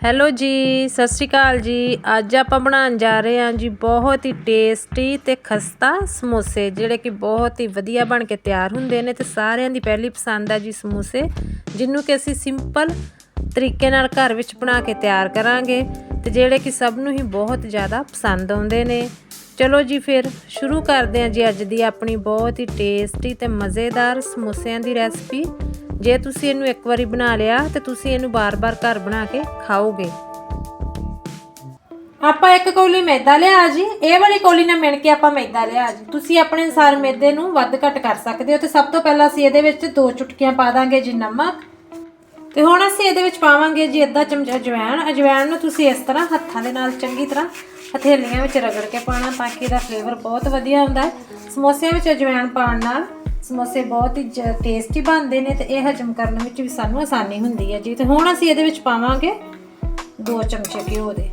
Hello ਜੀ, ਸਤਿ ਸ਼੍ਰੀ ਅਕਾਲ ਜੀ। ਅੱਜ ਆਪਾਂ ਬਣਾਉਣ ਜਾ ਰਹੇ ਹਾਂ ਜੀ ਬਹੁਤ ਹੀ ਟੇਸਟੀ ਤੇ ਖਸਤਾ ਸਮੋਸੇ, ਜਿਹੜੇ ਕਿ ਬਹੁਤ ਹੀ ਵਧੀਆ ਬਣ ਕੇ ਤਿਆਰ ਹੁੰਦੇ ਨੇ ਤੇ ਸਾਰਿਆਂ ਦੀ ਪਹਿਲੀ ਪਸੰਦ ਆ ਜੀ ਸਮੋਸੇ ਜਿਹਨੂੰ ਕਿ ਅਸੀਂ ਸਿੰਪਲ ਤਰੀਕੇ ਨਾਲ ਘਰ ਵਿੱਚ ਬਣਾ ਕੇ ਤਿਆਰ ਕਰਾਂਗੇ ਤੇ ਜਿਹੜੇ ਕਿ ਸਭ ਨੂੰ ਹੀ ਬਹੁਤ ਜ਼ਿਆਦਾ ਪਸੰਦ ਆਉਂਦੇ ਨੇ। ਚਲੋ ਜੀ ਫਿਰ ਸ਼ੁਰੂ ਕਰਦੇ ਹਾਂ ਜੀ ਅੱਜ ਦੀ ਆਪਣੀ ਬਹੁਤ ਹੀ ਟੇਸਟੀ ਤੇ ਮਜ਼ੇਦਾਰ ਸਮੋਸਿਆਂ ਦੀ ਰੈਸਪੀ। ਜੇ ਤੁਸੀਂ ਇਹਨੂੰ ਇੱਕ ਵਾਰੀ ਬਣਾ ਲਿਆ ਤੇ ਤੁਸੀਂ ਇਹਨੂੰ ਬਾਰ-ਬਾਰ ਘਰ ਬਣਾ ਕੇ ਖਾਓਗੇ। ਆਪਾਂ ਇੱਕ ਕੌਲੀ ਮੈਦਾ ਲਿਆ ਜੀ। ਇਹ ਵਾਲੀ ਕੌਲੀ ਨਾਲ ਮਿਣ ਕੇ ਆਪਾਂ ਮੈਦਾ ਲਿਆ ਜੀ। ਤੁਸੀਂ ਆਪਣੇ ਅਨੁਸਾਰ ਮੈਦੇ ਨੂੰ ਵੱਧ ਘੱਟ ਕਰ ਸਕਦੇ ਹੋ ਤੇ ਸਭ ਤੋਂ ਪਹਿਲਾਂ ਅਸੀਂ ਇਹਦੇ ਵਿੱਚ ਦੋ ਚੁਟਕੀਆਂ ਪਾ ਦਾਂਗੇ ਜੀ ਨਮਕ। ਤੇ ਹੁਣ ਅਸੀਂ ਇਹਦੇ ਵਿੱਚ ਪਾਵਾਂਗੇ ਜੀ ਅੱਧਾ ਚਮਚਾ ਅਜਵਾਇਣ ਅਜਵਾਇਣ ਨੂੰ ਤੁਸੀਂ ਇਸ ਤਰ੍ਹਾਂ ਹੱਥਾਂ ਦੇ ਨਾਲ ਚੰਗੀ ਤਰ੍ਹਾਂ ਹਥੇਲੀਆਂ ਵਿੱਚ ਰਗੜ ਕੇ ਪਾਣਾ ਤਾਂ ਕਿ ਇਹਦਾ ਫਲੇਵਰ ਬਹੁਤ ਵਧੀਆ ਹੁੰਦਾ ਹੈ। ਸਮੋਸਿਆਂ ਵਿੱਚ ਅਜਵਾਇਣ ਪਾਉਣ ਨਾਲ ਸਮੋਸੇ ਬਹੁਤ ਹੀ ਟੇਸਟੀ ਬਣਦੇ ਨੇ ਤੇ ਇਹ ਹਜਮ ਕਰਨ ਵਿੱਚ ਵੀ ਸਾਨੂੰ ਆਸਾਨੀ ਹੁੰਦੀ ਹੈ ਜੀ। ਤੇ ਹੁਣ ਅਸੀਂ ਇਹਦੇ ਵਿੱਚ ਪਾਵਾਂਗੇ 2 ਚਮਚੇ ਘਿਓ ਦੇ।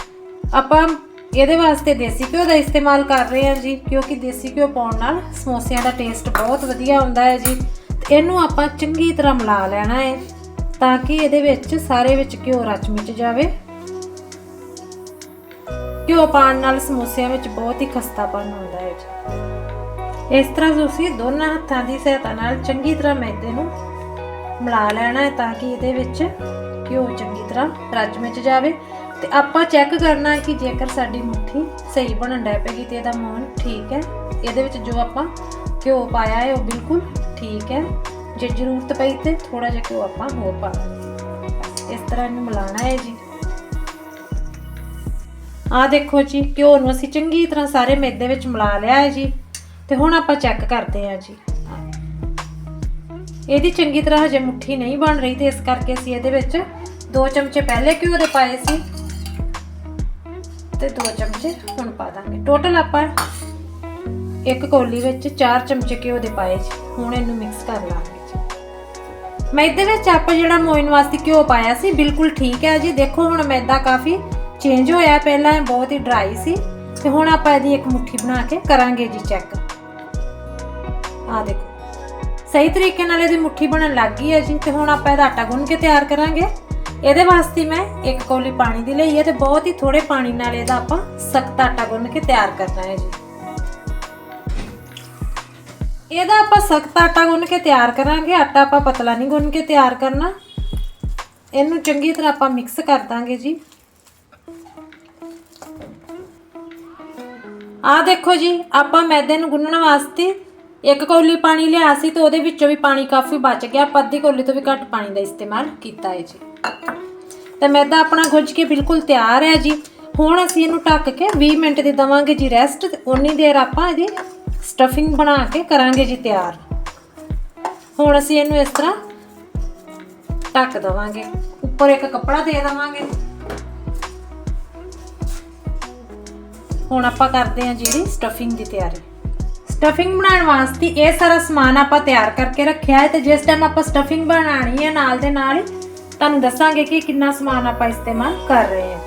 ਆਪਾਂ ਇਹਦੇ ਵਾਸਤੇ ਦੇਸੀ ਘਿਓ ਦਾ ਇਸਤੇਮਾਲ ਕਰ ਰਹੇ ਹਾਂ ਜੀ, ਕਿਉਂਕਿ ਦੇਸੀ ਘਿਓ ਪਾਉਣ ਨਾਲ ਸਮੋਸਿਆਂ ਦਾ ਟੇਸਟ ਬਹੁਤ ਵਧੀਆ ਹੁੰਦਾ ਹੈ ਜੀ। ਇਹਨੂੰ ਆਪਾਂ ਚੰਗੀ ਤਰ੍ਹਾਂ ਮਿਲਾ ਲੈਣਾ ਹੈ। ਤਾਂ ਕਿ ਇਹਦੇ ਵਿੱਚ ਸਾਰੇ ਵਿੱਚ ਘਿਓ ਰਚ ਮਿਚ ਜਾਵੇ। ਘਿਓ ਪਾਉਣ ਨਾਲ ਸਮੋਸਿਆਂ ਵਿੱਚ ਬਹੁਤ ਹੀ ਖਸਤਾਪਨ ਹੁੰਦਾ ਹੈ ਜੀ। ਇਸ ਤਰ੍ਹਾਂ ਤੁਸੀਂ ਦੋਨਾਂ ਹੱਥਾਂ ਦੀ ਸਹਾਇਤਾ ਨਾਲ ਚੰਗੀ ਤਰ੍ਹਾਂ ਮੈਦੇ ਨੂੰ ਮਿਲਾ ਲੈਣਾ ਹੈ ਤਾਂ ਕਿ ਇਹਦੇ ਵਿੱਚ ਘਿਓ ਚੰਗੀ ਤਰ੍ਹਾਂ ਰਚ ਮਿਚ ਜਾਵੇ। ਤੇ ਆਪਾਂ ਚੈੱਕ ਕਰਨਾ ਕਿ ਜੇਕਰ ਸਾਡੀ ਮੁੱਠੀ ਸਹੀ ਬਣਨ ਡੈ ਪਏਗੀ ਤੇ ਇਹਦਾ ਮੌਨ ਠੀਕ ਹੈ। ਇਹਦੇ ਵਿੱਚ ਜੋ ਆਪਾਂ ਘਿਓ ਪਾਇਆ ਹੈ ਉਹ ਬਿਲਕੁਲ ਠੀਕ ਹੈ। ਜੇ ਜ਼ਰੂਰਤ ਪਈ ਤੇ ਥੋੜਾ ਜਿਹਾ ਘਿਓ ਆਪਾਂ ਹੋਰ ਪਾ ਦਾਂਗੇ ਇਸ ਤਰ੍ਹਾਂ ਇਹਨੂੰ ਮਿਲਾਣਾ ਹੈ ਜੀ। ਆਹ ਦੇਖੋ ਜੀ, ਘਿਓ ਨੂੰ ਅਸੀਂ ਚੰਗੀ ਤਰ੍ਹਾਂ ਸਾਰੇ ਮੈਦੇ ਵਿੱਚ ਮਿਲਾ ਲਿਆ ਹੈ ਜੀ। ਤੇ ਹੁਣ ਆਪਾਂ ਚੈੱਕ ਕਰਦੇ ਹਾਂ ਜੀ। ਇਹਦੀ ਚੰਗੀ ਤਰ੍ਹਾਂ ਹਜੇ ਮੁੱਠੀ ਨਹੀਂ ਬਣ ਰਹੀ ਤੇ ਇਸ ਕਰਕੇ ਅਸੀਂ ਇਹਦੇ ਵਿੱਚ 2 ਚਮਚੇ ਪਹਿਲੇ ਘਿਓ ਦੇ ਪਾਏ ਸੀ। ਤੇ 2 ਚਮਚੇ ਹੁਣ ਪਾ ਦਾਂਗੇ। ਟੋਟਲ ਆਪਾਂ ਇੱਕ ਕੋਲੀ ਵਿੱਚ 4 ਚਮਚੇ ਘਿਓ ਦੇ ਪਾਏ ਜੀ। ਹੁਣ ਇਹਨੂੰ ਮਿਕਸ ਕਰ ਲਾਂਗੇ। ਮੈਂ ਇਹਦੇ ਵਿੱਚ ਆਪਾਂ ਜਿਹੜਾ ਮੋਇਨ ਵਾਸਤੇ ਘਿਓ ਪਾਇਆ ਸੀ, ਬਿਲਕੁਲ ਠੀਕ ਹੈ ਜੀ। ਦੇਖੋ ਹੁਣ ਮੈਦਾ ਕਾਫੀ ਚੇਂਜ ਹੋਇਆ। ਪਹਿਲਾਂ ਇਹ ਬਹੁਤ ਹੀ ਡਰਾਈ ਸੀ। ਤੇ ਹੁਣ ਆਪਾਂ ਇਹਦੀ ਇੱਕ ਮੁੱਠੀ ਬਣਾ ਕੇ ਕਰਾਂਗੇ ਜੀ ਚੈੱਕ ਆ ਦੇਖੋ। ਸਹੀ ਤਰੀਕੇ ਨਾਲ ਇਹਦੀ ਮੁੱਠੀ ਬਣਨ ਲੱਗ ਗਈ ਹੈ ਜੀ। ਤੇ ਹੁਣ ਆਪਾਂ ਇਹਦਾ ਆਟਾ ਗੁੰਨ ਕੇ ਤਿਆਰ ਕਰਾਂਗੇ। ਇਹਦੇ ਵਾਸਤੇ ਮੈਂ ਇੱਕ ਕੌਲੀ ਪਾਣੀ ਦੀ ਲਈ ਹੈ ਤੇ ਬਹੁਤ ਹੀ ਥੋੜੇ ਪਾਣੀ ਨਾਲ ਇਹਦਾ ਆਪਾਂ ਸਖਤ ਆਟਾ ਗੁੰਨ ਕੇ ਤਿਆਰ ਕਰਨਾ ਹੈ ਜੀ। ਇਹਦਾ ਆਪਾਂ ਸਖਤ ਆਟਾ ਗੁੰਨ ਕੇ ਤਿਆਰ ਕਰਾਂਗੇ। ਆਟਾ ਆਪਾਂ ਪਤਲਾ ਨਹੀਂ ਗੁੰਨ ਕੇ ਤਿਆਰ ਕਰਨਾ। ਇਹਨੂੰ ਚੰਗੀ ਤਰ੍ਹਾਂ ਆਪਾਂ ਮਿਕਸ ਕਰ ਦਾਂਗੇ ਜੀ। ਆ ਦੇਖੋ ਜੀ, ਆਪਾਂ ਮੈਦੇ ਨੂੰ ਗੁੰਨਣ ਵਾਸਤੇ ਇੱਕ ਕੌਲੀ ਪਾਣੀ ਲਿਆ ਸੀ ਤੇ ਉਹਦੇ ਵਿੱਚੋਂ ਵੀ ਪਾਣੀ ਕਾਫੀ ਬਚ ਗਿਆ। ਆਪਾਂ ਅੱਧੀ ਕੌਲੀ ਤੋਂ ਵੀ ਘੱਟ ਪਾਣੀ ਦਾ ਇਸਤੇਮਾਲ ਕੀਤਾ ਹੈ ਜੀ। ਤੇ ਮੈਦਾ ਆਪਣਾ ਗੁੱਝ ਕੇ ਬਿਲਕੁਲ ਤਿਆਰ ਹੈ ਜੀ। ਹੁਣ ਅਸੀਂ ਇਹਨੂੰ ਢੱਕ ਕੇ 20 ਮਿੰਟ ਦੀ ਦਵਾਂਗੇ ਜੀ ਰੈਸਟ ਉਨੀ ਦੇਰ ਆਪਾਂ ਇਹਦੀ ਸਟਫਿੰਗ ਬਣਾ ਕੇ ਕਰਾਂਗੇ ਜੀ ਤਿਆਰ। ਹੁਣ ਅਸੀਂ ਇਹਨੂੰ ਇਸ ਤਰ੍ਹਾਂ ਢੱਕ ਦਵਾਂਗੇ। ਉੱਪਰ ਇੱਕ ਕੱਪੜਾ ਦੇ ਦਵਾਂਗੇ। ਹੁਣ ਆਪਾਂ ਕਰਦੇ ਹਾਂ ਜਿਹੜੀ ਸਟਫਿੰਗ ਦੀ ਤਿਆਰੀ। ਸਟਫਿੰਗ ਬਣਾਉਣ ਵਾਸਤੇ ਇਹ ਸਾਰਾ ਸਮਾਨ ਆਪਾਂ ਤਿਆਰ ਕਰਕੇ ਰੱਖਿਆ ਹੈ ਤੇ ਜਿਸ ਟਾਈਮ ਆਪਾਂ ਸਟਫਿੰਗ ਬਣਾਣੀ ਹੈ ਨਾਲ ਦੇ ਨਾਲ ਤੁਹਾਨੂੰ ਦੱਸਾਂਗੇ ਕਿ ਕਿੰਨਾ ਸਮਾਨ ਆਪਾਂ ਇਸਤੇਮਾਲ ਕਰ ਰਹੇ ਹਾਂ।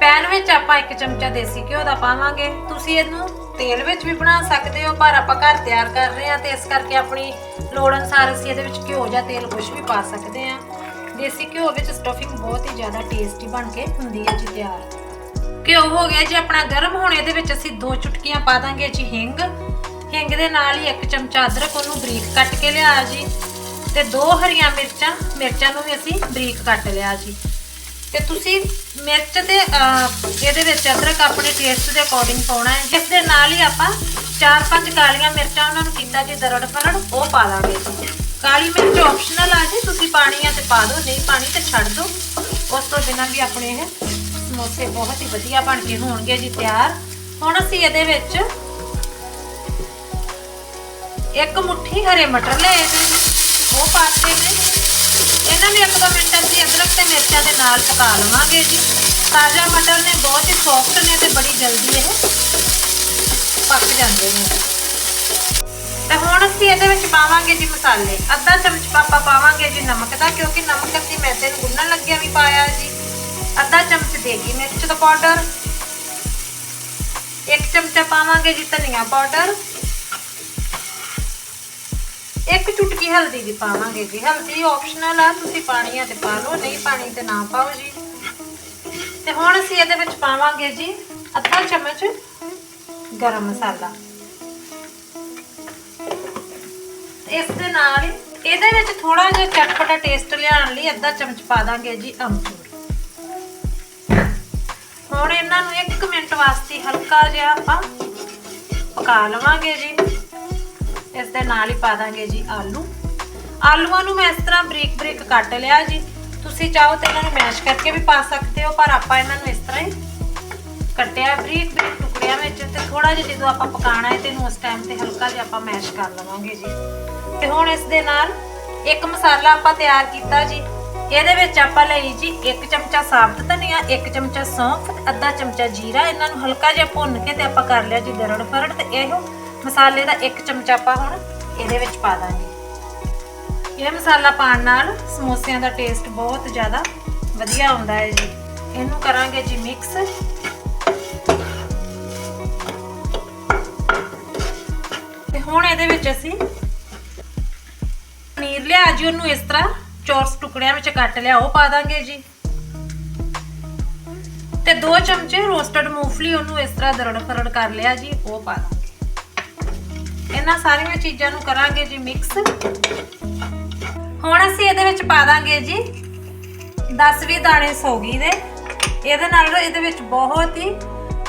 ਪੈਨ ਵਿੱਚ ਆਪਾਂ ਇੱਕ ਚਮਚਾ ਦੇਸੀ ਘਿਓ ਦਾ ਪਾਵਾਂਗੇ। ਤੁਸੀਂ ਇਹਨੂੰ ਤੇਲ ਵਿੱਚ ਵੀ ਬਣਾ ਸਕਦੇ ਹੋ, ਪਰ ਆਪਾਂ ਘਰ ਤਿਆਰ ਕਰ ਰਹੇ ਹਾਂ ਤੇ ਇਸ ਕਰਕੇ ਆਪਣੀ ਲੋੜ ਅਨੁਸਾਰ ਅਸੀਂ ਇਹਦੇ ਵਿੱਚ ਘਿਓ ਜਾਂ ਤੇਲ ਕੁਝ ਵੀ ਪਾ ਸਕਦੇ ਹਾਂ। ਦੇਸੀ ਘਿਓ ਵਿੱਚ ਸਟਫਿੰਗ ਬਹੁਤ ਹੀ ਜ਼ਿਆਦਾ ਟੇਸਟੀ ਬਣ ਕੇ ਹੁੰਦੀ ਹੈ ਜੀ ਤਿਆਰ। ਘਿਓ ਹੋ ਗਿਆ ਜੀ ਆਪਣਾ ਗਰਮ, ਹੁਣ ਇਹਦੇ ਵਿੱਚ ਅਸੀਂ ਦੋ ਚੁਟਕੀਆਂ ਪਾ ਦਾਂਗੇ ਜੀ ਹਿੰਗ। ਹਿੰਗ ਦੇ ਨਾਲ ਹੀ ਇੱਕ ਚਮਚਾ ਅਦਰਕ ਉਹਨੂੰ ਬਰੀਕ ਕੱਟ ਕੇ ਲਿਆ ਜੀ ਤੇ ਦੋ ਹਰੀਆਂ ਮਿਰਚਾਂ ਮਿਰਚਾਂ ਨੂੰ ਵੀ ਅਸੀਂ ਬਰੀਕ ਕੱਟ ਲਿਆ ਜੀ। ਤੇ ਤੁਸੀਂ ਮਿਰਚ ਤੇ ਇਹਦੇ ਵਿੱਚ ਅਦਰਕ ਆਪਣੇ ਟੇਸਟ ਦੇ ਅਕੋਰਡਿੰਗ ਪਾਉਣਾ ਹੈ। ਜਿਸ ਦੇ ਨਾਲ ਹੀ ਆਪਾਂ ਚਾਰ ਪੰਜ ਕਾਲੀਆਂ ਮਿਰਚਾਂ ਉਹਨਾਂ ਨੂੰ ਕੀਤਾ ਜੀ ਦਰੜ ਫਰੜ, ਉਹ ਪਾ ਲਾਂਗੇ। ਕਾਲੀ ਮਿਰਚ ਆਪਸ਼ਨਲ ਆ ਜੀ, ਤੁਸੀਂ ਪਾਣੀ ਆ ਤੇ ਪਾ ਦਿਓ, ਨਹੀਂ ਪਾਣੀ ਤੇ ਛੱਡ ਦਿਓ। ਉਸ ਤੋਂ ਬਿਨਾਂ ਵੀ ਆਪਣੇ ਇਹ ਸਮੋਸੇ ਬਹੁਤ ਹੀ ਵਧੀਆ ਬਣ ਕੇ ਹੋਣਗੇ ਜੀ, ਤਿਆਰ। ਹੁਣ ਅਸੀਂ ਇਹਦੇ ਵਿੱਚ ਇੱਕ ਮੁੱਠੀ ਹਰੇ ਮਟਰ ਲਏ ਨੇ, ਉਹ ਪਾਤੇ ਨੇ। ਇਹਨਾਂ ਨੂੰ ਇੱਕ ਦੋ ਮਿੰਟ ਅਸੀਂ ਅਦਰਕ ਤੇ ਮਿਰਚਾਂ ਦੇ ਨਾਲ ਪਕਾ ਲਵਾਂਗੇ ਜੀ। ਤਾਜ਼ਾ ਮਟਰ ਨੇ ਬਹੁਤ ਹੀ ਸੌਫਟ ਨੇ ਤੇ ਬੜੀ ਜਲਦੀ ਇਹ ਪੱਕ ਜਾਂਦੇ ਨੇ। ਤੇ ਹੁਣ ਅਸੀਂ ਇਹਦੇ ਵਿੱਚ ਪਾਵਾਂਗੇ ਜੀ ਮਸਾਲੇ। ਅੱਧਾ ਚਮਚ ਪਾਪਾ ਪਾਵਾਂਗੇ ਜੀ ਨਮਕ ਦਾ, ਕਿਉਂਕਿ ਨਮਕ ਅਸੀਂ ਮੈਦੇ ਨੂੰ ਗੁੰਨਣ ਲੱਗਿਆ ਵੀ ਪਾਇਆ ਜੀ। ਅੱਧਾ ਚਮਚ ਦੇਗੀ ਮਿਰਚ ਦਾ ਪਾਊਡਰ। ਇੱਕ ਚਮਚਾ ਪਾਵਾਂਗੇ ਜੀ ਧਨੀਆ ਪਾਊਡਰ। ਇੱਕ ਚੁਟਕੀ ਹਲਦੀ ਦੀ ਪਾਵਾਂਗੇ ਜੀ। ਹਲਦੀ ਆਪਸ਼ਨਲ ਆ, ਤੁਸੀਂ ਪਾਣੀ ਆ ਤੇ ਪਾ ਲਓ, ਨਹੀਂ ਪਾਣੀ ਤੇ ਨਾ ਪਾਓ ਜੀ। ਹੁਣ ਅਸੀਂ ਇਹਦੇ ਵਿੱਚ ਪਾਵਾਂਗੇ ਜੀ ਅੱਧਾ ਚਮਚ ਗਰਮ ਮਸਾਲਾ। ਇਸ ਦੇ ਨਾਲ ਇਹਦੇ ਵਿੱਚ ਥੋੜਾ ਜਿਹਾ ਚਟਪਟਾ ਟੇਸਟ ਲਿਆਉਣ ਲਈ ਅੱਧਾ ਚਮਚ ਪਾ ਦਾਂਗੇ ਜੀ ਅਮਚੂਰ ਹੁਣ ਇਹਨਾਂ ਨੂੰ 1 ਮਿੰਟ ਵਾਸਤੇ ਹਲਕਾ ਜਿਹਾ ਆਪਾਂ ਪਕਾ ਲਵਾਂਗੇ ਜੀ। ਇਸ ਦੇ ਨਾਲ ਹੀ ਪਾ ਦਾਂਗੇ ਜੀ ਆਲੂ। ਆਲੂਆਂ ਨੂੰ ਮੈਂ ਇਸ ਤਰ੍ਹਾਂ ਬਰੀਕ ਬਰੀਕ ਕੱਟ ਲਿਆ ਜੀ। ਤੁਸੀਂ ਚਾਹੋ ਤਾਂ ਇਹਨਾਂ ਨੂੰ ਮੈਸ਼ ਕਰਕੇ ਵੀ ਪਾ ਸਕਦੇ ਹੋ, ਪਰ ਆਪਾਂ ਇਹਨਾਂ ਨੂੰ ਇਸ ਤਰ੍ਹਾਂ ਹੀ ਕੱਟਿਆ ਬਰੀਕ ਬਰੀਕ ਟੁਕੜਿਆਂ ਵਿੱਚ ਤੇ ਥੋੜਾ ਜਿਹਾ ਜਦੋਂ ਆਪਾਂ ਪਕਾਣਾ ਹੈ ਤੇ ਇਹਨੂੰ ਉਸ ਟਾਈਮ ਤੇ ਹਲਕਾ ਜਿਹਾ ਆਪਾਂ ਮੈਸ਼ ਕਰ ਲਵਾਂਗੇ ਜੀ। ਤੇ ਹੁਣ ਇਸ ਦੇ ਨਾਲ ਇੱਕ ਮਸਾਲਾ ਆਪਾਂ ਤਿਆਰ ਕੀਤਾ ਜੀ। ਇਹਦੇ ਵਿੱਚ ਆਪਾਂ ਲਈ ਜੀ ਇੱਕ ਚਮਚਾ ਸਾਬਤ ਧਨੀਆ, ਇੱਕ ਚਮਚਾ ਸੌਂਫ, ਅੱਧਾ ਚਮਚਾ ਜੀਰਾ। ਇਹਨਾਂ ਨੂੰ ਹਲਕਾ ਜਿਹਾ ਭੁੰਨ ਕੇ ਤੇ ਆਪਾਂ ਕਰ ਲਿਆ ਜੀ ਦਰੜ ਫਰੜ ਤੇ ਇਹੋ ਮਸਾਲੇ ਦਾ ਇੱਕ ਚਮਚਾ ਆਪਾਂ ਹੁਣ ਇਹਦੇ ਵਿੱਚ ਪਾ ਦਾਂਗੇ। ਇਹ ਮਸਾਲਾ ਪਾਉਣ ਨਾਲ ਸਮੋਸਿਆਂ ਦਾ ਟੇਸਟ ਬਹੁਤ ਜ਼ਿਆਦਾ ਵਧੀਆ ਆਉਂਦਾ ਹੈ ਜੀ। ਇਹਨੂੰ ਕਰਾਂਗੇ ਜੀ ਮਿਕਸ ਤੇ ਹੁਣ ਇਹਦੇ ਵਿੱਚ ਅਸੀਂ ਪਨੀਰ ਲਿਆ ਜੀ, ਉਹਨੂੰ ਇਸ ਤਰ੍ਹਾਂ ਚੌਰਸ ਟੁਕੜਿਆਂ ਵਿੱਚ ਕੱਟ ਲਿਆ, ਉਹ ਪਾ ਦਾਂਗੇ ਜੀ। ਤੇ 2 ਚਮਚੇ ਰੋਸਟਡ ਮੂੰਗਫਲੀ ਉਹਨੂੰ ਇਸ ਤਰ੍ਹਾਂ ਦਰੜ ਫਰੜ ਕਰ ਲਿਆ ਜੀ, ਉਹ ਪਾ ਦਾਂਗੇ। ਇਹਨਾਂ ਸਾਰੀਆਂ ਚੀਜ਼ਾਂ ਨੂੰ ਕਰਾਂਗੇ ਜੀ ਮਿਕਸ ਹੁਣ ਅਸੀਂ ਇਹਦੇ ਵਿੱਚ ਪਾ ਦਾਂਗੇ ਜੀ 10-20 ਦਾਣੇ ਸੋਗੀ ਦੇ। ਇਹਦੇ ਨਾਲ ਇਹਦੇ ਵਿੱਚ ਬਹੁਤ ਹੀ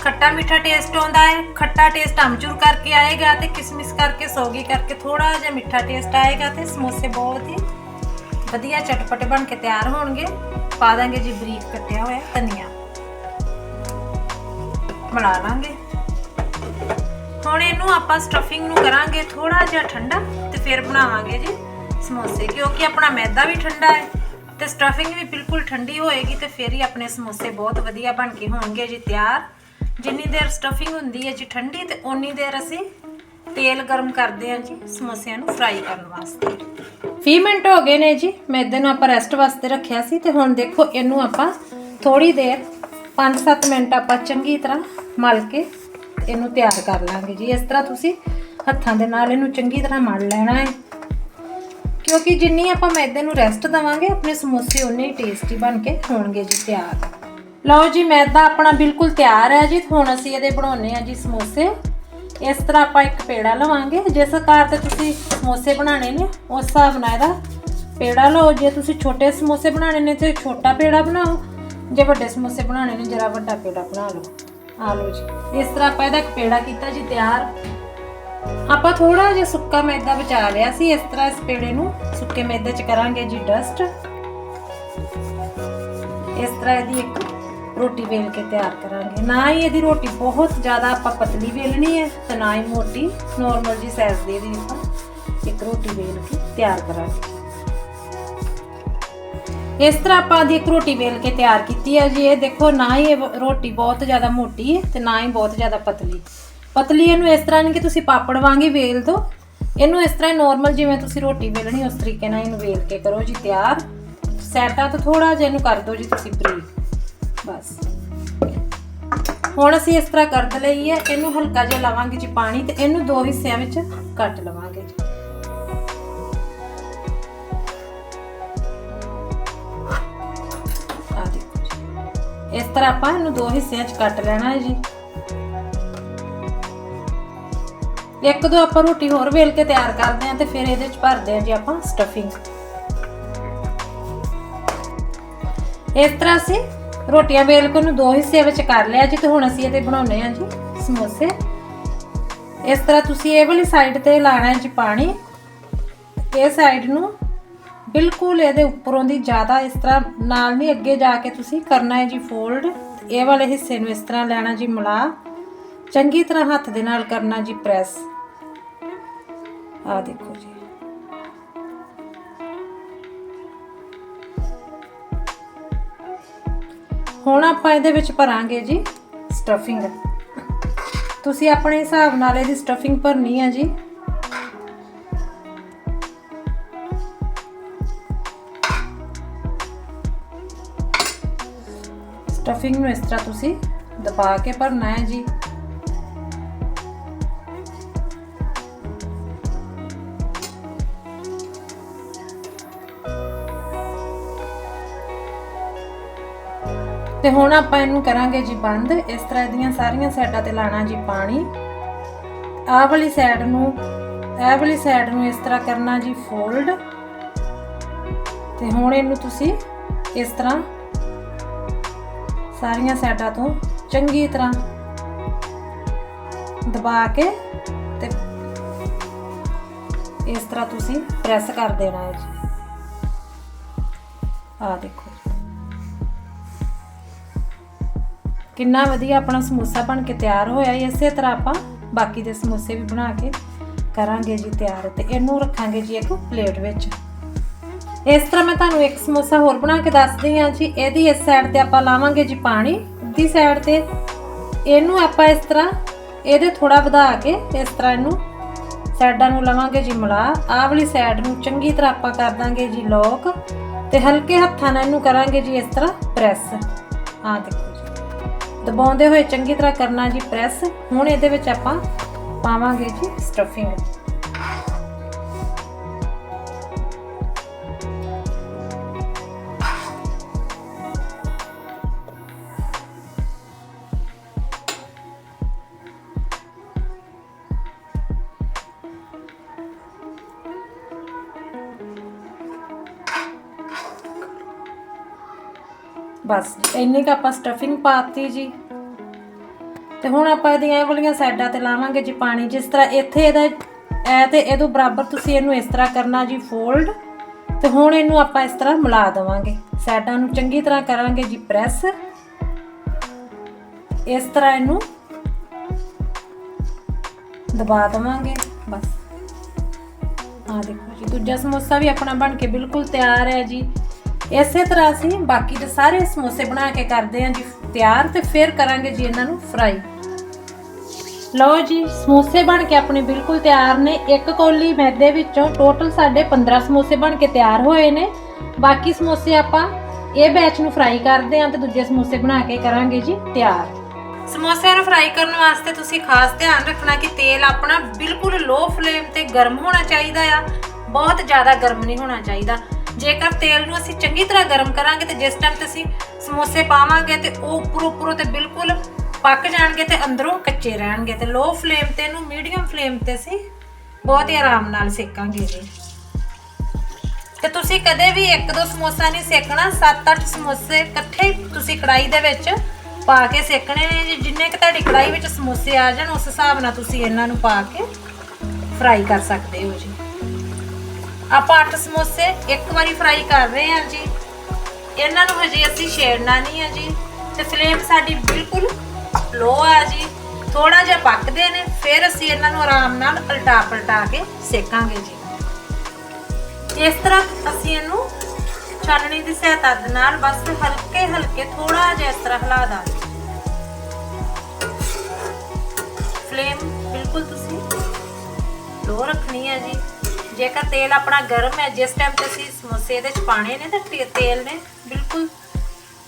ਖੱਟਾ ਮਿੱਠਾ ਟੇਸਟ ਆਉਂਦਾ ਹੈ। ਖੱਟਾ ਟੇਸਟ ਅਮਚੂਰ ਕਰਕੇ ਆਏਗਾ ਤੇ ਕਿਸਮਿਸ ਕਰਕੇ ਸੋਗੀ ਕਰਕੇ ਥੋੜਾ ਜਿਹਾ ਮਿੱਠਾ ਟੇਸਟ ਆਏਗਾ ਤੇ ਸਮੋਸੇ ਬਹੁਤ ਹੀ ਵਧੀਆ ਚਟਪਟੇ ਬਣ ਕੇ ਤਿਆਰ ਹੋਣਗੇ। ਪਾ ਦਾਂਗੇ ਜੀ ਬਰੀਕ ਕੱਟਿਆ ਹੋਇਆ ਧਨੀਆ। ਮਿਲਾ ਲਾਂਗੇ। ਹੁਣ ਇਹਨੂੰ ਆਪਾਂ ਸਟਫਿੰਗ ਨੂੰ ਕਰਾਂਗੇ ਥੋੜਾ ਜਿਹਾ ਠੰਡਾ ਤੇ ਫਿਰ ਬਣਾਵਾਂਗੇ ਜੀ ਸਮੋਸੇ, ਕਿਉਂਕਿ ਆਪਣਾ ਮੈਦਾ ਵੀ ਠੰਡਾ ਹੈ ਤੇ ਸਟਫਿੰਗ ਵੀ ਬਿਲਕੁਲ ਠੰਡੀ ਹੋਏਗੀ ਤੇ ਫਿਰ ਹੀ ਆਪਣੇ ਸਮੋਸੇ ਬਹੁਤ ਵਧੀਆ ਬਣ ਕੇ ਹੋਣਗੇ ਜੀ ਤਿਆਰ। ਜਿੰਨੀ ਦੇਰ ਸਟਫਿੰਗ ਹੁੰਦੀ ਹੈ ਜੀ ਠੰਡੀ ਤੇ ਓਨੀ ਦੇਰ ਅਸੀਂ ਤੇਲ ਗਰਮ ਕਰਦੇ ਹਾਂ ਜੀ ਸਮੋਸਿਆਂ ਨੂੰ ਫਰਾਈ ਕਰਨ ਵਾਸਤੇ। 20 ਮਿੰਟ ਹੋ ਗਏ ਨੇ ਜੀ ਮੈਦੇ ਨੂੰ ਆਪਾਂ ਰੈਸਟ ਵਾਸਤੇ ਰੱਖਿਆ ਸੀ ਤੇ ਹੁਣ ਦੇਖੋ ਇਹਨੂੰ ਆਪਾਂ ਥੋੜੀ ਦੇਰ 5-7 ਮਿੰਟ ਆਪਾਂ ਚੰਗੀ ਤਰ੍ਹਾਂ ਮਲ ਕੇ ਇਹਨੂੰ ਤਿਆਰ ਕਰ ਲਾਂਗੇ ਜੀ। ਇਸ ਤਰ੍ਹਾਂ ਤੁਸੀਂ ਹੱਥਾਂ ਦੇ ਨਾਲ ਇਹਨੂੰ ਚੰਗੀ ਤਰ੍ਹਾਂ ਮਲ ਲੈਣਾ ਹੈ। ਕਿਉਂਕਿ ਜਿੰਨੀ ਆਪਾਂ ਮੈਦੇ ਨੂੰ ਰੈਸਟ ਦਵਾਂਗੇ, ਆਪਣੇ ਸਮੋਸੇ ਉਨੇ ਹੀ ਟੇਸਟੀ ਬਣ ਕੇ ਹੋਣਗੇ ਜੀ ਤਿਆਰ। ਲਓ ਜੀ, ਮੈਦਾ ਆਪਣਾ ਬਿਲਕੁਲ ਤਿਆਰ ਹੈ ਜੀ। ਹੁਣ ਅਸੀਂ ਇਹਦੇ ਬਣਾਉਣੇ ਆ ਜੀ ਸਮੋਸੇ। ਇਸ ਤਰ੍ਹਾਂ ਆਪਾਂ ਇੱਕ ਪੇੜਾ ਲਵਾਂਗੇ। ਜਿਸ ਆਕਾਰ ਤੇ ਤੁਸੀਂ ਸਮੋਸੇ ਬਣਾਉਣੇ ਨੇ, ਉਸ ਹਿਸਾਬ ਨਾਲ ਇਹਦਾ ਪੇੜਾ ਲਓ। ਜੇ ਤੁਸੀਂ ਛੋਟੇ ਸਮੋਸੇ ਬਣਾਉਣੇ ਨੇ ਤੇ ਛੋਟਾ ਪੇੜਾ ਬਣਾਓ। ਜੇ ਵੱਡੇ ਸਮੋਸੇ ਬਣਾਉਣੇ ਨੇ, ਜਰਾ ਵੱਡਾ ਪੇੜਾ ਬਣਾ ਲਓ। ਆ ਲਓ ਜੀ। ਇਸ ਤਰ੍ਹਾਂ ਆਪਾਂ ਇਹਦਾ ਇੱਕ ਪੇੜਾ ਕੀਤਾ ਜੀ ਤਿਆਰ। ਆਪਾਂ ਥੋੜਾ ਜਿਹਾ ਸੁੱਕਾ ਮੈਦਾ ਬਚਾ ਲਿਆ ਸੀ। ਇਸ ਤਰ੍ਹਾਂ ਇਸ ਪੇੜੇ ਨੂੰ ਸੁੱਕੇ ਮੈਦੇ 'ਚ ਕਰਾਂਗੇ ਜੀ ਡਸਟ ਇਸ ਤਰ੍ਹਾਂ ਇਹਦੀ ਇੱਕ ਰੋਟੀ ਵੇਲ ਕੇ ਤਿਆਰ ਕਰਾਂਗੇ। ਨਾ ਹੀ ਇਹਦੀ ਰੋਟੀ ਬਹੁਤ ਜ਼ਿਆਦਾ ਆਪਾਂ ਪਤਲੀ ਵੇਲਣੀ ਹੈ ਤੇ ਨਾ ਹੀ ਮੋਟੀ। ਨਾਰਮਲ ਜੀ ਸਾਈਜ਼ ਦੀ ਇਹਦੀ ਆਪਾਂ ਇੱਕ ਰੋਟੀ ਵੇਲ ਕੇ ਤਿਆਰ ਕਰਾਂਗੇ। ਇਸ ਤਰ੍ਹਾਂ ਆਪਾਂ ਦੀ ਇੱਕ ਰੋਟੀ ਵੇਲ ਕੇ ਤਿਆਰ ਕੀਤੀ ਹੈ ਜੀ। ਇਹ ਦੇਖੋ, ਨਾ ਹੀ ਇਹ ਰੋਟੀ ਬਹੁਤ ਜ਼ਿਆਦਾ ਮੋਟੀ ਹੈ ਤੇ ਨਾ ਹੀ ਬਹੁਤ ਜ਼ਿਆਦਾ ਪਤਲੀ। ਪਤਲੀ ਇਹਨੂੰ ਇਸ ਤਰ੍ਹਾਂ ਨਹੀਂ ਕਿ ਤੁਸੀਂ ਪਾਪੜ ਵਾਂਗੀ ਵੇਲ ਦਿਓ ਇਹਨੂੰ ਇਸ ਤਰ੍ਹਾਂ ਨਾਰਮਲ ਜਿਵੇਂ ਤੁਸੀਂ ਰੋਟੀ ਵੇਲਣੀ, ਉਸ ਤਰੀਕੇ ਨਾਲ ਇਹਨੂੰ ਵੇਲ ਕੇ ਕਰੋ ਜੀ ਤਿਆਰ। ਸੈਟਾ ਤੋਂ ਥੋੜਾ ਜਿਹਾ ਇਹਨੂੰ ਕਰ ਦਿਓ ਜੀ ਤੁਸੀਂ ਬਰੀਕ। ਬਸ। ਹੁਣ ਅਸੀਂ ਇਸ ਤਰ੍ਹਾਂ ਕਰ ਲਈ ਇਹਨੂੰ ਹਲਕਾ ਜਿਹਾ ਲਾਵਾਂਗੇ ਜੀ ਪਾਣੀ ਤੇ ਇਹਨੂੰ ਦੋ ਹਿੱਸਿਆਂ ਵਿੱਚ ਕੱਟ ਲਵਾਂਗੇ। ਜੀ ਇਸ ਤਰ੍ਹਾਂ ਆਪਾਂ ਇਹਨੂੰ ਦੋ ਹਿੱਸਿਆਂ 'ਚ ਕੱਟ ਲੈਣਾ ਹੈ ਜੀ। ਇੱਕ ਦੋ ਆਪਾਂ ਰੋਟੀ ਹੋਰ ਵੇਲ ਕੇ ਤਿਆਰ ਕਰਦੇ ਆਂ ਤੇ ਫਿਰ ਇਹਦੇ 'ਚ ਭਰਦੇ ਆਂ ਜੀ ਆਪਾਂ ਸਟਫਿੰਗ ਇਸ ਤਰ੍ਹਾਂ ਅਸੀਂ ਰੋਟੀਆਂ ਵੇਲ ਕੇ ਉਹਨੂੰ ਦੋ ਹਿੱਸੇ ਵਿੱਚ ਕਰ ਲਿਆ ਜੀ ਤੇ ਹੁਣ ਅਸੀਂ ਇਹਦੇ ਬਣਾਉਣੇ ਆ ਜੀ ਸਮੋਸੇ। ਇਸ ਤਰ੍ਹਾਂ ਤੁਸੀਂ ਇਹ ਵਾਲੀ ਸਾਈਡ ਤੇ ਲਾਣਾ ਹੈ ਜੀ ਪਾਣੀ। ਇਹ ਸਾਈਡ ਨੂੰ ਬਿਲਕੁਲ ਇਹਦੇ ਉੱਪਰੋਂ ਦੀ ਜ਼ਿਆਦਾ ਇਸ ਤਰ੍ਹਾਂ ਨਾਲ ਨਹੀਂ ਅੱਗੇ ਜਾ ਕੇ ਤੁਸੀਂ ਕਰਨਾ ਹੈ ਜੀ ਫੋਲਡ ਇਹ ਵਾਲੇ ਹਿੱਸੇ ਨੂੰ ਇਸ ਤਰ੍ਹਾਂ ਲੈਣਾ ਜੀ ਮਿਲਾ। ਚੰਗੀ ਤਰ੍ਹਾਂ ਹੱਥ ਦੇ ਨਾਲ ਕਰਨਾ ਜੀ ਪ੍ਰੈਸ ਆ ਦੇਖੋ ਜੀ। ਹੁਣ ਆਪਾਂ ਇਹਦੇ ਵਿੱਚ ਭਰਾਂਗੇ ਜੀ ਸਟਫਿੰਗ ਤੁਸੀਂ ਆਪਣੇ ਹਿਸਾਬ ਨਾਲ ਇਹਦੀ ਸਟਫਿੰਗ ਭਰਨੀ ਹੈ ਜੀ। ਸਟਫਿੰਗ ਨੂੰ ਇਸ ਤਰ੍ਹਾਂ ਤੁਸੀਂ ਦਬਾ ਕੇ ਭਰਨਾ ਹੈ ਜੀ। ਤੇ ਹੁਣ ਆਪਾਂ ਇਹਨੂੰ ਕਰਾਂਗੇ ਜੀ ਬੰਦ। ਇਸ ਤਰ੍ਹਾਂ ਇਹਦੀਆਂ ਸਾਰੀਆਂ ਸਾਈਡਾਂ ਤੇ ਲਾਣਾ ਜੀ ਪਾਣੀ। ਆਹ ਵਾਲੀ ਸਾਈਡ ਨੂੰ ਇਹ ਵਾਲੀ ਸਾਈਡ ਨੂੰ ਇਸ ਤਰ੍ਹਾਂ ਕਰਨਾ ਜੀ ਫੋਲਡ ਤੇ ਹੁਣ ਇਹਨੂੰ ਤੁਸੀਂ ਇਸ ਤਰ੍ਹਾਂ ਸਾਰੀਆਂ ਸਾਈਡਾਂ ਤੋਂ ਚੰਗੀ ਤਰ੍ਹਾਂ ਦਬਾ ਕੇ ਤੇ ਇਸ ਤਰ੍ਹਾਂ ਤੁਸੀਂ ਪ੍ਰੈਸ ਕਰ ਦੇਣਾ ਹੈ ਜੀ। ਆਹ ਦੇਖੋ ਕਿੰਨਾ ਵਧੀਆ ਆਪਣਾ ਸਮੋਸਾ ਬਣ ਕੇ ਤਿਆਰ ਹੋਇਆ ਇਸੇ ਤਰ੍ਹਾਂ ਆਪਾਂ ਬਾਕੀ ਦੇ ਸਮੋਸੇ ਵੀ ਬਣਾ ਕੇ ਕਰਾਂਗੇ ਜੀ ਤਿਆਰ ਤੇ ਇਹਨੂੰ ਰੱਖਾਂਗੇ ਜੀ ਇੱਕ ਪਲੇਟ ਵਿੱਚ। ਇਸ ਤਰ੍ਹਾਂ ਮੈਂ ਤੁਹਾਨੂੰ ਇੱਕ ਸਮੋਸਾ ਹੋਰ ਬਣਾ ਕੇ ਦੱਸਦੀ ਹਾਂ ਜੀ। ਇਹਦੀ ਇਸ ਸਾਈਡ ਤੇ ਆਪਾਂ ਲਾਵਾਂਗੇ ਜੀ ਪਾਣੀ। ਦੀ ਸਾਈਡ ਤੇ ਇਹਨੂੰ ਆਪਾਂ ਇਸ ਤਰ੍ਹਾਂ ਇਹਦੇ ਥੋੜਾ ਵਧਾ ਕੇ ਇਸ ਤਰ੍ਹਾਂ ਇਹਨੂੰ ਸਾਈਡਾਂ ਨੂੰ ਲਵਾਂਗੇ ਜੀ ਮਿਲਾ। ਆਹ ਵਾਲੀ ਸਾਈਡ ਨੂੰ ਚੰਗੀ ਤਰ੍ਹਾਂ ਆਪਾਂ ਕਰ ਦਾਂਗੇ ਜੀ ਲੋਕ ਤੇ ਹਲਕੇ ਹੱਥਾਂ ਨਾਲ ਇਹਨੂੰ ਕਰਾਂਗੇ ਜੀ ਇਸ ਤਰ੍ਹਾਂ ਪ੍ਰੈਸ ਆਹ ਦੇਖੋ ਜੀ। ਦਬਾਉਂਦੇ ਹੋਏ ਚੰਗੀ ਤਰ੍ਹਾਂ ਕਰਨਾ ਜੀ ਪ੍ਰੈਸ ਹੁਣ ਇਹਦੇ ਵਿੱਚ ਆਪਾਂ ਪਾਵਾਂਗੇ ਜੀ ਸਟਫਿੰਗ ਬਸ, ਇੰਨੀ ਕੁ ਆਪਾਂ ਸਟਫਿੰਗ ਪਾਤੀ ਜੀ। ਤੇ ਹੁਣ ਆਪਾਂ ਇਹਦੀਆਂ ਇਹ ਵਾਲੀਆਂ ਸਾਈਡਾਂ ਤੇ ਲਾਵਾਂਗੇ ਜੀ ਪਾਣੀ। ਜਿਸ ਤਰ੍ਹਾਂ ਇੱਥੇ ਇਹਦਾ ਐ ਤੇ ਇਹਦੋਂ ਬਰਾਬਰ ਤੁਸੀਂ ਇਹਨੂੰ ਇਸ ਤਰ੍ਹਾਂ ਕਰਨਾ ਜੀ ਫੋਲਡ ਤੇ ਹੁਣ ਇਹਨੂੰ ਆਪਾਂ ਇਸ ਤਰ੍ਹਾਂ ਮਿਲਾ ਦੇਵਾਂਗੇ। ਸਾਈਡਾਂ ਨੂੰ ਚੰਗੀ ਤਰ੍ਹਾਂ ਕਰਾਂਗੇ ਜੀ ਪ੍ਰੈਸ। ਇਸ ਤਰ੍ਹਾਂ ਇਹਨੂੰ ਦਬਾ ਦੇਵਾਂਗੇ, ਬਸ। ਆ ਦੇਖੋ ਜੀ, ਦੂਜਾ ਸਮੋਸਾ ਵੀ ਆਪਣਾ ਬਣ ਕੇ ਬਿਲਕੁਲ ਤਿਆਰ ਹੈ ਜੀ। ਇਸੇ ਤਰ੍ਹਾਂ ਅਸੀਂ ਬਾਕੀ ਦੇ ਸਾਰੇ ਸਮੋਸੇ ਬਣਾ ਕੇ ਕਰਦੇ ਹਾਂ ਜੀ, ਤਿਆਰ ਤੇ ਫਿਰ ਕਰਾਂਗੇ ਜੀ ਇਹਨਾਂ ਨੂੰ ਫਰਾਈ ਲਓ ਜੀ, ਸਮੋਸੇ ਬਣ ਕੇ ਆਪਣੇ ਬਿਲਕੁਲ ਤਿਆਰ ਨੇ। ਇੱਕ ਕੋਲੀ ਮੈਦੇ ਵਿੱਚੋਂ ਟੋਟਲ ਸਾਡੇ 15 ਸਮੋਸੇ ਬਣ ਕੇ ਤਿਆਰ ਹੋਏ ਨੇ। ਬਾਕੀ ਸਮੋਸੇ ਆਪਾਂ ਇਹ ਬੈਚ ਨੂੰ ਫਰਾਈ ਕਰਦੇ ਹਾਂ ਤੇ ਦੂਜੇ ਸਮੋਸੇ ਬਣਾ ਕੇ ਕਰਾਂਗੇ ਜੀ, ਤਿਆਰ। ਸਮੋਸਿਆਂ ਨੂੰ ਫਰਾਈ ਕਰਨ ਵਾਸਤੇ ਤੁਸੀਂ ਖਾਸ ਧਿਆਨ ਰੱਖਣਾ ਕਿ ਤੇਲ ਆਪਣਾ ਬਿਲਕੁਲ ਲੋ ਫਲੇਮ ਤੇ ਗਰਮ ਹੋਣਾ ਚਾਹੀਦਾ ਆ। ਬਹੁਤ ਜ਼ਿਆਦਾ ਗਰਮ ਨਹੀਂ ਹੋਣਾ ਚਾਹੀਦਾ। ਜੇਕਰ ਤੇਲ ਨੂੰ ਅਸੀਂ ਚੰਗੀ ਤਰ੍ਹਾਂ ਗਰਮ ਕਰਾਂਗੇ ਤੇ ਜਿਸ ਟਾਈਮ ਤੇ ਅਸੀਂ ਸਮੋਸੇ ਪਾਵਾਂਗੇ ਤੇ ਉਹ ਉੱਪਰੋਂ ਉੱਪਰੋਂ ਤੇ ਬਿਲਕੁਲ ਪੱਕ ਜਾਣਗੇ ਤੇ ਅੰਦਰੋਂ ਕੱਚੇ ਰਹਿਣਗੇ ਤੇ ਲੋ ਫਲੇਮ ਤੇ ਇਹਨੂੰ ਮੀਡੀਅਮ ਫਲੇਮ ਤੇ ਅਸੀਂ ਬਹੁਤ ਹੀ ਆਰਾਮ ਨਾਲ ਸੇਕਾਂਗੇ ਜੀ। ਤੇ ਤੁਸੀਂ ਕਦੇ ਵੀ ਇੱਕ ਦੋ ਸਮੋਸਾ ਨਹੀਂ ਸੇਕਣਾ 7-8 ਸਮੋਸੇ ਇਕੱਠੇ ਤੁਸੀਂ ਕੜਾਈ ਦੇ ਵਿੱਚ ਪਾ ਕੇ ਸੇਕਣੇ ਨੇ ਜੀ। ਜਿੰਨੇ ਕਿ ਤੁਹਾਡੀ ਕੜਾਈ ਵਿੱਚ ਸਮੋਸੇ ਆ ਜਾਣ, ਉਸ ਹਿਸਾਬ ਨਾਲ ਤੁਸੀਂ ਇਹਨਾਂ ਨੂੰ ਪਾ ਕੇ ਫਰਾਈ ਕਰ ਸਕਦੇ ਹੋ ਜੀ। ਆਪਾਂ 8 ਸਮੋਸੇ ਇੱਕ ਵਾਰੀ ਫਰਾਈ ਕਰ ਰਹੇ ਹਾਂ ਜੀ। ਇਹਨਾਂ ਨੂੰ ਹਜੇ ਅਸੀਂ ਛੇੜਨਾ ਨਹੀਂ ਹੈ ਜੀ। ਤੇ ਫਲੇਮ ਸਾਡੀ ਬਿਲਕੁਲ ਲੋ ਆ ਜੀ। ਥੋੜਾ ਜਿਹਾ ਪੱਕਦੇ ਨੇ, ਫਿਰ ਅਸੀਂ ਇਹਨਾਂ ਨੂੰ ਆਰਾਮ ਨਾਲ ਉਲਟਾ ਪਲਟਾ ਕੇ ਸੇਕਾਂਗੇ ਜੀ। ਇਸ ਤਰ੍ਹਾਂ ਅਸੀਂ ਇਹਨੂੰ ਛਾਨਣੀ ਦੀ ਸਹਾਇਤਾ ਦੇ ਨਾਲ ਬਸ ਹਲਕੇ ਹਲਕੇ ਥੋੜਾ ਜਿਹਾ ਇਸ ਤਰ੍ਹਾਂ ਹਿਲਾ ਦਾਂਗੇ। ਫਲੇਮ ਬਿਲਕੁਲ ਤੁਸੀਂ ਲੋ ਰੱਖਣੀ ਹੈ ਜੀ। ਜੇਕਰ ਤੇਲ ਆਪਣਾ ਗਰਮ ਹੈ, ਜਿਸ ਟਾਈਮ ਤੇ ਅਸੀਂ ਸਮੋਸੇ ਇਹਦੇ ਚ ਪਾਣੇ ਨੇ ਤਾਂ ਤੇਲ ਨੇ, ਬਿਲਕੁਲ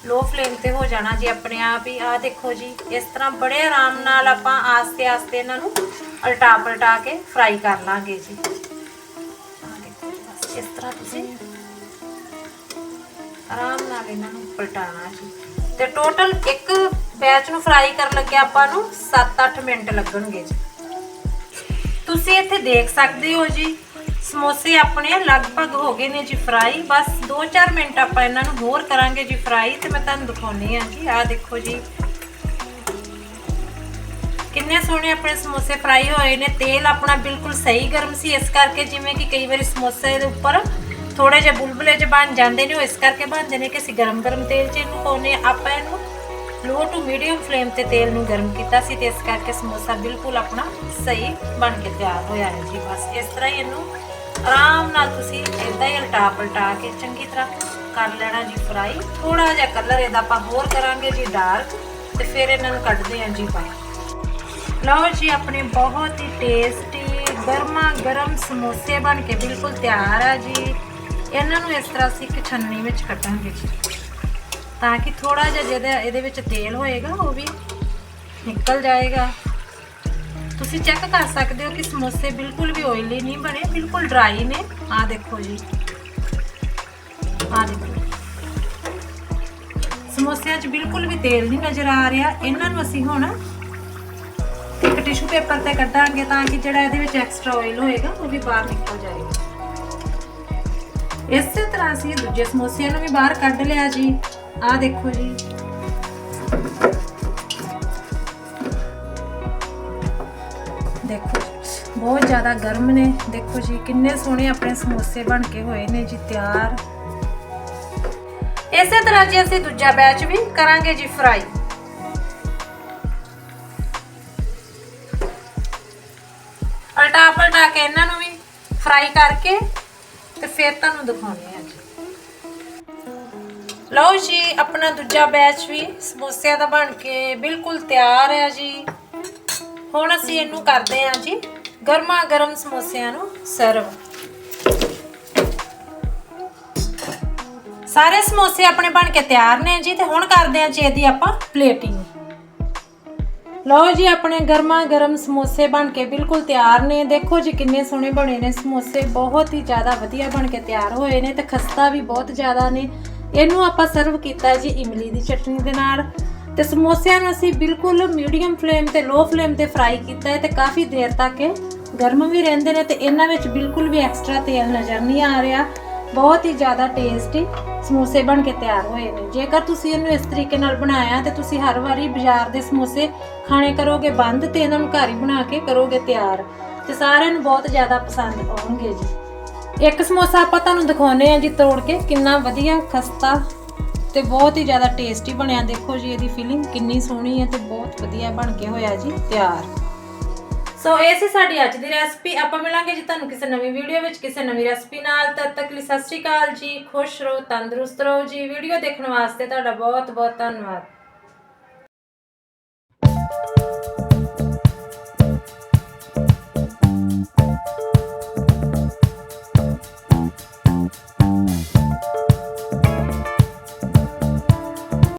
ਲੋ ਫਲੇਮ ਤੇ ਹੋ ਜਾਣਾ ਜੀ ਆਪਣੇ ਆਪ ਹੀ। ਆ ਦੇਖੋ ਜੀ, ਇਸ ਤਰ੍ਹਾਂ ਬੜੇ ਆਰਾਮ ਨਾਲ ਆਪਾਂ ਆਸਤੇ ਆਸਤੇ ਇਹਨਾਂ ਨੂੰ ਉਲਟਾ ਪਲਟਾ ਕੇ ਫਰਾਈ ਕਰ ਲਾਂਗੇ ਜੀ। ਇਸ ਤਰ੍ਹਾਂ ਤੁਸੀਂ ਆਰਾਮ ਨਾਲ ਇਹਨਾਂ ਨੂੰ ਪਲਟਾਣਾ ਜੀ। ਤੇ ਟੋਟਲ ਇੱਕ ਬੈਚ ਨੂੰ ਫਰਾਈ ਕਰਨ ਲੱਗੇ ਆਪਾਂ ਨੂੰ 7-8 ਮਿੰਟ ਲੱਗਣਗੇ ਜੀ। ਤੁਸੀਂ ਇੱਥੇ ਦੇਖ ਸਕਦੇ ਹੋ ਜੀ ਸਮੋਸੇ ਆਪਣੇ ਲਗਭਗ ਹੋ ਗਏ ਨੇ ਜੀ ਫਰਾਈ ਬਸ 2-4 ਮਿੰਟ ਆਪਾਂ ਇਹਨਾਂ ਨੂੰ ਹੋਰ ਕਰਾਂਗੇ ਜੀ ਫਰਾਈ ਤੇ ਮੈਂ ਤੁਹਾਨੂੰ ਦਿਖਾਉਣੀ ਆ ਜੀ। ਆਹ ਦੇਖੋ ਜੀ। ਕਿੰਨੇ ਸੋਹਣੇ ਆਪਣੇ ਸਮੋਸੇ ਫਰਾਈ ਹੋਏ ਨੇ। ਤੇਲ ਆਪਣਾ ਬਿਲਕੁਲ ਸਹੀ ਗਰਮ ਸੀ। ਇਸ ਕਰਕੇ ਜਿਵੇਂ ਕਿ ਕਈ ਵਾਰੀ ਸਮੋਸੇ ਦੇ ਉੱਪਰ ਥੋੜੇ ਜਿਹੇ ਬੁਲਬੁਲੇ ਜਿਹੇ ਬਣ ਜਾਂਦੇ ਨੇ, ਉਹ ਇਸ ਕਰਕੇ ਬਣਦੇ ਨੇ ਕਿ ਅਸੀਂ ਗਰਮ ਗਰਮ ਤੇਲ 'ਚ ਇਹਨੂੰ ਪਾਉਨੇ ਆਪਾਂ ਇਹਨੂੰ ਲੋ ਟੂ ਮੀਡੀਅਮ ਫਲੇਮ ਤੇ ਤੇਲ ਨੂੰ ਗਰਮ ਕੀਤਾ ਸੀ ਤੇ ਇਸ ਕਰਕੇ ਸਮੋਸਾ ਬਿਲਕੁਲ ਆਪਣਾ ਸਹੀ ਬਣ ਕੇ ਤਿਆਰ ਹੋਇਆ ਹੈ ਜੀ। ਬਸ ਇਸ ਤਰ੍ਹਾਂ ਹੀ ਇਹਨੂੰ ਆਰਾਮ ਨਾਲ ਤੁਸੀਂ ਇਦਾਂ ਹੀ ਉਲਟਾ ਪਲਟਾ ਕੇ ਚੰਗੀ ਤਰ੍ਹਾਂ ਕਰ ਲੈਣਾ ਜੀ ਫਰਾਈ। ਥੋੜਾ ਜਿਹਾ ਕਲਰ ਇਹਦਾ ਆਪਾਂ ਹੋਰ ਕਰਾਂਗੇ ਜੀ ਡਾਰਕ ਤੇ ਫਿਰ ਇਹਨਾਂ ਨੂੰ ਕੱਢਦੇ ਹਾਂ ਜੀ ਬਾਹਰ। ਲਓ ਜੀ, ਆਪਣੇ ਬਹੁਤ ਹੀ ਟੇਸਟੀ ਗਰਮਾ ਗਰਮ ਸਮੋਸੇ ਬਣ ਕੇ ਬਿਲਕੁਲ ਤਿਆਰ ਆ ਜੀ। ਇਹਨਾਂ ਨੂੰ ਇਸ ਤਰ੍ਹਾਂ ਅਸੀਂ ਇੱਕ ਛੰਨੀ ਵਿੱਚ ਕੱਟਾਂਗੇ ਜੀ। ਤਾਂ ਕਿ ਥੋੜਾ ਜਿਹਾ ਜਿਹਦੇ ਇਹਦੇ ਵਿੱਚ ਤੇਲ ਹੋਏਗਾ, ਉਹ ਵੀ ਨਿਕਲ ਜਾਏਗਾ। ਤੁਸੀਂ ਚੈੱਕ ਕਰ ਸਕਦੇ ਹੋ ਕਿ ਸਮੋਸੇ ਬਿਲਕੁਲ ਵੀ ਆਇਲੀ ਨਹੀਂ ਬਣੇ, ਬਿਲਕੁਲ ਡਰਾਈ ਨੇ। ਆਹ ਦੇਖੋ ਜੀ। ਆਹ ਦੇਖੋ। ਸਮੋਸਿਆਂ 'ਚ ਬਿਲਕੁਲ ਵੀ ਤੇਲ ਨਹੀਂ ਨਜ਼ਰ ਆ ਰਿਹਾ। ਇਹਨਾਂ ਨੂੰ ਅਸੀਂ ਹੁਣ ਇੱਕ ਟਿਸ਼ੂ ਪੇਪਰ ਤੇ ਕੱਢਾਂਗੇ ਤਾਂ ਕਿ ਜਿਹੜਾ ਇਹਦੇ ਵਿੱਚ ਐਕਸਟਰਾ ਆਇਲ ਹੋਏਗਾ, ਉਹ ਵੀ ਬਾਹਰ ਨਿਕਲ ਜਾਏਗਾ। ਇਸੇ ਤਰ੍ਹਾਂ ਅਸੀਂ ਦੂਜੇ ਸਮੋਸਿਆਂ ਨੂੰ ਵੀ ਬਾਹਰ ਕੱਢ ਲਿਆ ਜੀ। ਆਹ ਦੇਖੋ ਜੀ। ਬਹੁਤ ਜ਼ਿਆਦਾ ਗਰਮ ਨੇ। ਦੇਖੋ ਜੀ, ਕਿੰਨੇ ਸੋਹਣੇ ਆਪਣੇ ਸਮੋਸੇ ਬਣ ਕੇ ਹੋਏ ਨੇ ਜੀ, ਤਿਆਰ। ਇਸੇ ਤਰ੍ਹਾਂ ਜੀ ਅਸੀਂ ਦੂਜਾ ਬੈਚ ਵੀ ਕਰਾਂਗੇ ਜੀ ਫਰਾਈ ਉਲਟਾ ਪਲਟਾ ਕੇ ਇਹਨਾਂ ਨੂੰ ਵੀ ਫਰਾਈ ਕਰਕੇ ਤੇ ਫਿਰ ਤੁਹਾਨੂੰ ਦਿਖਾਉਂਦੇ ਆ ਜੀ। ਲਓ ਜੀ, ਆਪਣਾ ਦੂਜਾ ਬੈਚ ਵੀ ਸਮੋਸਿਆਂ ਦਾ ਬਣ ਕੇ ਬਿਲਕੁਲ ਤਿਆਰ ਹੈ ਜੀ। ਹੁਣ ਅਸੀਂ ਇਹਨੂੰ ਕਰਦੇ ਹਾਂ ਜੀ ਗਰਮਾ ਗਰਮ ਸਮੋਸਿਆਂ ਨੂੰ ਸਰਵ ਸਾਰੇ ਸਮੋਸੇ ਆਪਣੇ ਬਣ ਕੇ ਤਿਆਰ ਨੇ ਜੀ, ਤੇ ਹੁਣ ਕਰਦੇ ਹਾਂ ਜੀ ਇਹਦੀ ਆਪਾਂ ਪਲੇਟਿੰਗ ਲਓ ਜੀ, ਆਪਣੇ ਗਰਮਾ ਗਰਮ ਸਮੋਸੇ ਬਣ ਕੇ ਬਿਲਕੁਲ ਤਿਆਰ ਨੇ। ਦੇਖੋ ਜੀ, ਕਿੰਨੇ ਸੋਹਣੇ ਬਣੇ ਨੇ ਸਮੋਸੇ। ਬਹੁਤ ਹੀ ਜ਼ਿਆਦਾ ਵਧੀਆ ਬਣ ਕੇ ਤਿਆਰ ਹੋਏ ਨੇ ਤੇ ਖਸਤਾ ਵੀ ਬਹੁਤ ਜ਼ਿਆਦਾ ਨੇ। ਇਹਨੂੰ ਆਪਾਂ ਸਰਵ ਕੀਤਾ ਜੀ ਇਮਲੀ ਦੀ ਚਟਨੀ ਦੇ ਨਾਲ। ਤੇ ਸਮੋਸਿਆਂ ਨੂੰ ਅਸੀਂ ਬਿਲਕੁਲ ਮੀਡੀਅਮ ਫਲੇਮ ਤੇ ਲੋ ਫਲੇਮ ਤੇ ਫਰਾਈ ਕੀਤਾ ਹੈ ਤੇ ਕਾਫੀ ਦੇਰ ਤੱਕ ਇਹ ਗਰਮ ਵੀ ਰਹਿੰਦੇ ਨੇ ਤੇ ਇਹਨਾਂ ਵਿੱਚ ਬਿਲਕੁਲ ਵੀ ਐਕਸਟਰਾ ਤੇਲ ਨਜ਼ਰ ਨਹੀਂ ਆ ਰਿਹਾ। ਬਹੁਤ ਹੀ ਜ਼ਿਆਦਾ ਟੇਸਟੀ ਸਮੋਸੇ ਬਣ ਕੇ ਤਿਆਰ ਹੋਏ ਨੇ। ਜੇਕਰ ਤੁਸੀਂ ਇਹਨੂੰ ਇਸ ਤਰੀਕੇ ਨਾਲ ਬਣਾਇਆ ਤੇ ਤੁਸੀਂ ਹਰ ਵਾਰੀ ਬਾਜ਼ਾਰ ਦੇ ਸਮੋਸੇ ਖਾਣੇ ਕਰੋਗੇ ਬੰਦ ਤੇ ਇਹਨਾਂ ਨੂੰ ਘਰ ਹੀ ਬਣਾ ਕੇ ਕਰੋਗੇ ਤਿਆਰ, ਤੇ ਸਾਰਿਆਂ ਨੂੰ ਬਹੁਤ ਜ਼ਿਆਦਾ ਪਸੰਦ ਆਉਣਗੇ ਜੀ। ਇੱਕ ਸਮੋਸਾ ਆਪਾਂ ਤੁਹਾਨੂੰ ਦਿਖਾਉਨੇ ਆ ਜੀ ਤੋੜ ਕੇ, ਕਿੰਨਾ ਵਧੀਆ ਖਸਤਾ ਤੇ ਬਹੁਤ ਹੀ ਜ਼ਿਆਦਾ ਟੇਸਟੀ ਬਣਿਆ। ਦੇਖੋ ਜੀ, ਇਹਦੀ ਫੀਲਿੰਗ ਕਿੰਨੀ ਸੋਹਣੀ ਹੈ ਤੇ ਬਹੁਤ ਵਧੀਆ ਬਣ ਕੇ ਹੋਇਆ ਜੀ, ਤਿਆਰ। ਸੋ ਇਹ ਸੀ ਸਾਡੀ ਅੱਜ ਦੀ ਰੈਸਪੀ ਆਪਾਂ ਮਿਲਾਂਗੇ ਜੀ ਤੁਹਾਨੂੰ ਕਿਸੇ ਨਵੀਂ ਵੀਡੀਓ ਵਿੱਚ, ਕਿਸੇ ਨਵੀਂ ਰੈਸਪੀ ਨਾਲ। ਤਦ ਤੱਕ ਲਈ ਸਤਿ ਸ਼੍ਰੀ ਅਕਾਲ ਜੀ। ਖੁਸ਼ ਰਹੋ, ਤੰਦਰੁਸਤ ਰਹੋ ਜੀ। ਵੀਡੀਓ ਦੇਖਣ ਵਾਸਤੇ ਤੁਹਾਡਾ ਬਹੁਤ ਬਹੁਤ ਧੰਨਵਾਦ।